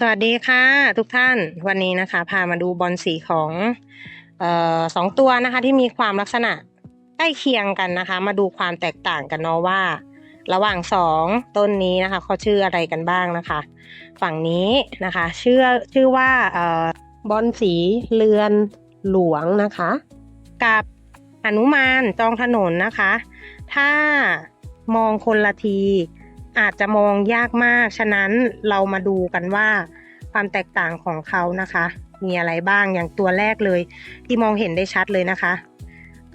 สวัสดีค่ะ ทุกท่านวันนี้นะคะ พามาดูบอลสีของออสองตัวนะคะ ที่มีความลักษณะใกล้เคียงกันนะคะ มาดูความแตกต่างกันเนาะว่า ระหว่างสองต้นนี้นะคะเขาชื่ออะไรกันบ้างนะคะ ฝั่งนี้นะคะ ชื่อชื่อว่าออบอลสีเรือนหลวงนะคะ กับหนุมานจองถนนนะคะ ถ้ามองคนละที อาจจะมองยากมาก ฉะนั้นเรามาดูกันว่าความแตกต่างของเขานะคะ มีอะไรบ้างอย่างตัวแรกเลย ที่มองเห็นได้ชัดเลยนะคะ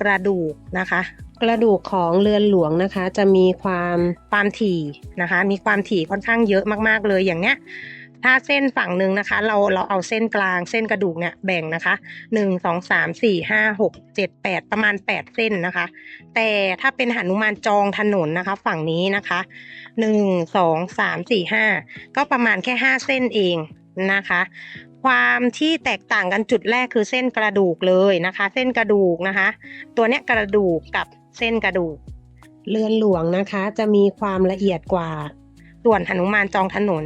กระดูกนะคะ กระดูกของเรือนหลวงนะคะ จะมีความความถี่นะคะ มีความถี่ค่อนข้างเยอะมากๆเลยอย่างเนี้ย ถ้าเส้นฝั่งหนึ่งนะคะ เราเราเอาเส้นกลางเส้นกระดูกเนี่ยแบ่งนะคะหนึ่งสองสามสี่ห้าหกเจ็ดแปดประมาณแปดเส้นนะคะ แต่ถ้าเป็นหนุมานจองถนนนะคะ ฝั่งนี้นะคะหนึ่งสองสามสี่ห้าก็ประมาณแค่ห้าเส้นเองนะคะความที่แตกต่างกันจุดแรกคือเส้นกระดูกเลยนะคะ เส้นกระดูกนะคะ ตัวเนี้ยกระดูกกับเส้นกระดูก เรือนหลวงนะคะ จะมีความละเอียดกว่าส่วนหนุมานจองถนน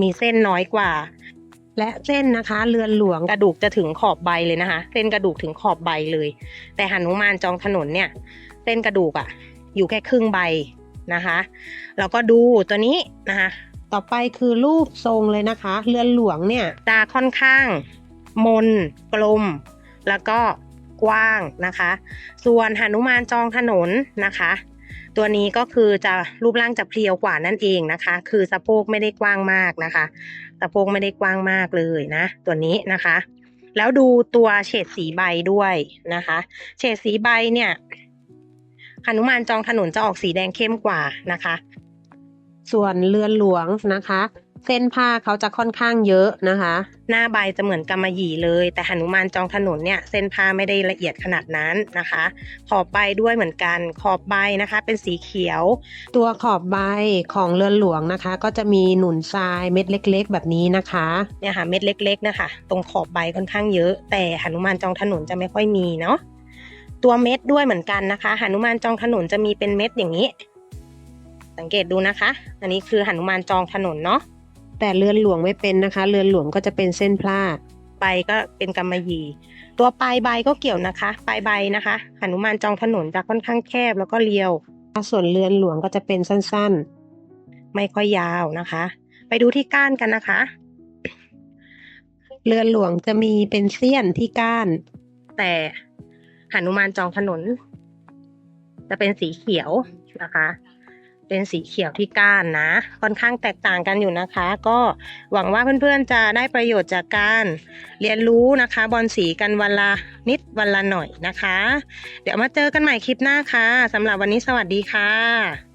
มีเส้นน้อยกว่า และเส้นนะคะเรือนหลวงกระดูกจะถึงขอบใบเลยนะคะ เส้นกระดูกถึงขอบใบเลย แต่หนุมานจองถนนเนี่ย เส้นกระดูกอะอยู่แค่ครึ่งใบนะคะแล้วก็ดูตัวนี้นะคะต่อไปคือรูปทรงเลยนะคะ เรือนหลวงเนี่ยจะค่อนข้าง มน กลม แล้วก็กว้างนะคะ ส่วนหนุมานจองถนนนะคะ ตัวนี้ก็คือจะรูปร่างจะเพรียวกว่านั่นเองนะคะ คือสะโพกไม่ได้กว้างมากนะคะ สะโพกไม่ได้กว้างมากเลยนะ ตัวนี้นะคะ แล้วดูตัวเฉดสีใบด้วยนะคะ เฉดสีใบเนี่ยหนุมานจองถนนจะออกสีแดงเข้มกว่านะคะ ส่วนเรือนหลวงนะคะ เส้นผ้าเขาจะค่อนข้างเยอะนะคะ หน้าใบจะเหมือนกำมะหยี่เลย แต่หนุมานจองถนนเนี่ยเส้นผ้าไม่ได้ละเอียดขนาดนั้นนะคะ ขอบใบด้วยเหมือนกันขอบใบนะคะ เป็นสีเขียว ตัวขอบใบของเรือนหลวงนะคะ ก็จะมีหนุนทรายเม็ดเล็ก ๆ แบบนี้นะคะเนี่ยค่ะเม็ดเล็ก ๆ นะคะ ตรงขอบใบค่อนข้างเยอะ แต่หนุมานจองถนนจะไม่ค่อยมีเนาะตัวเม็ดด้วยเหมือนกันนะคะหนุมานจองถนนจะมีเป็นเม็ดอย่างนี้ สังเกตดูนะคะ อันนี้คือหนุมานจองถนนเนาะ แต่เรือนหลวงไม่เป็นนะคะ เรือนหลวงก็จะเป็นเส้นพลาดใบก็เป็นกำมะหยี่ ตัวปลายใบก็เกี่ยวนะคะ ปลายใบนะคะหนุมานจองถนนจะค่อนข้างแคบแล้วก็เรียว ส่วนเรือนหลวงก็จะเป็นสั้นๆ ไม่ค่อยยาวนะคะ ไปดูที่ก้านกันนะคะ เรือนหลวงจะมีเป็นเสี้ยนที่ก้าน แต่หนุมานจองถนน จะเป็นสีเขียวนะคะ เป็นสีเขียวที่ก้านนะ ค่อนข้างแตกต่างกันอยู่นะคะ ก็หวังว่าเพื่อนๆจะได้ประโยชน์จากการเรียนรู้นะคะ บอลสีกันวันละนิดวันละหน่อยนะคะ เดี๋ยวมาเจอกันใหม่คลิปหน้าค่ะสำหรับวันนี้สวัสดีค่ะ